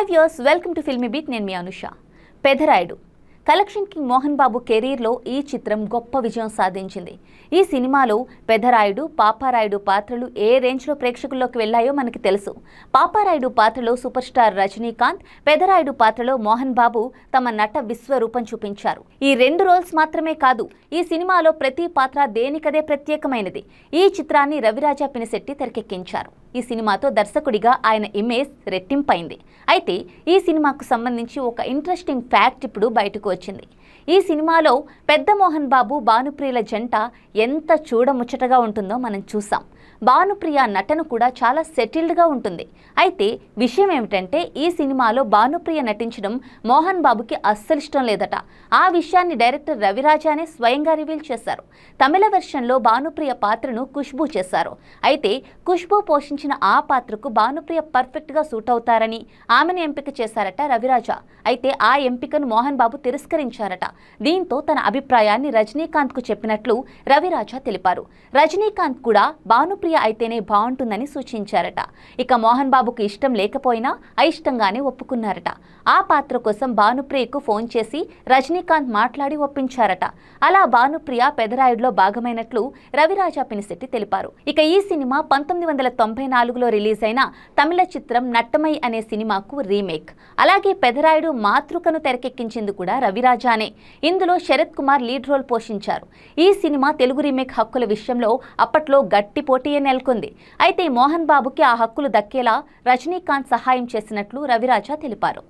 Hi viewers welcome to filmy beat నేను మీ Anusha. Pedarayudu. Collection king Mohan Babu కెరీర్లో ఈ చిత్రం గొప్ప విజయం సాధించింది. ఈ సినిమాలో పెదరాయుడు పాపారాయుడు పాత్రలు ఏ రేంజ్లో ప్రేక్షకుల్లోకి వెళ్ళాయో మనకి తెలుసు. పాపారాయుడు పాత్రలో సూపర్ స్టార్ రజనీకాంత్ పెదరాయుడు పాత్రలో మోహన్ బాబు తమ నట విశ్వరూపం చూపించారు. ఈ రెండు రోల్స్ మాత్రమే కాదు ఈ సినిమాలో ప్రతి పాత్ర దేనికదే ప్రత్యేకమైనది. ఈ చిత్రాన్ని రవిరాజా పినిశెట్టి తెరకెక్కించారు. ఈ సినిమాతో దర్శకుడిగా ఆయన ఇమేజ్ రెట్టింపైంది. అయితే ఈ సినిమాకు సంబంధించి ఒక ఇంట్రెస్టింగ్ ఫ్యాక్ట్ ఇప్పుడు బయటకు వచ్చింది. ఈ సినిమాలో పెద్ద మోహన్ బాబు భానుప్రియుల జంట ఎంత చూడముచ్చటగా ఉంటుందో మనం చూసాం. భానుప్రియ నటన కూడా చాలా సెటిల్డ్గా ఉంటుంది. అయితే విషయం ఏమిటంటే ఈ సినిమాలో భానుప్రియ నటించడం మోహన్ బాబుకి అస్సలు ఇష్టం లేదట. ఆ విషయాన్ని డైరెక్టర్ రవిరాజానే స్వయంగా రివీల్ చేశారు. తమిళ వెర్షన్లో భానుప్రియ పాత్రను ఖుష్బూ చేశారు. అయితే ఖుష్బూ పోషించిన ఆ పాత్రకు భానుప్రియ పర్ఫెక్ట్గా సూట్ అవుతారని ఆమెను ఎంపిక చేశారట రవిరాజా. అయితే ఆ ఎంపికను మోహన్ బాబు తిరస్కరించారట. దీంతో తన అభిప్రాయాన్ని రజనీకాంత్కు చెప్పినట్లు రవిరాజా తెలిపారు. రజనీకాంత్ కూడా భానుప్రియ అయితేనే బాగుంటుందని సూచించారట. ఇక మోహన్ బాబుకు ఇష్టం లేకపోయినా అయిష్టంగానే ఒప్పుకున్నారట. ఆ పాత్ర కోసం భానుప్రియకు ఫోన్ చేసి రజనీకాంత్ మాట్లాడి ఒప్పించారట. అలా భానుప్రియ పెదరాయుడులో భాగమైనట్లు రవిరాజా పినిశెట్టి తెలిపారు. ఇక ఈ సినిమా పంతొమ్మిది వందల తొంభై నాలుగులో రిలీజ్ అయిన తమిళ చిత్రం నట్టమై అనే సినిమాకు రీమేక్. అలాగే పెదరాయుడు మాతృకను తెరకెక్కించింది కూడా రవిరాజానే. ఇందులో శరత్ కుమార్ లీడ్ రోల్ పోషించారు. ఈ సినిమా తెలుగు రీమేక్ హక్కుల విషయంలో అప్పట్లో గట్టి పోటీయే నెలకొంది. అయితే మోహన్ బాబుకి ఆ హక్కులు దక్కేలా రజనీకాంత్ సహాయం చేసినట్లు రవిరాజా తెలిపారు.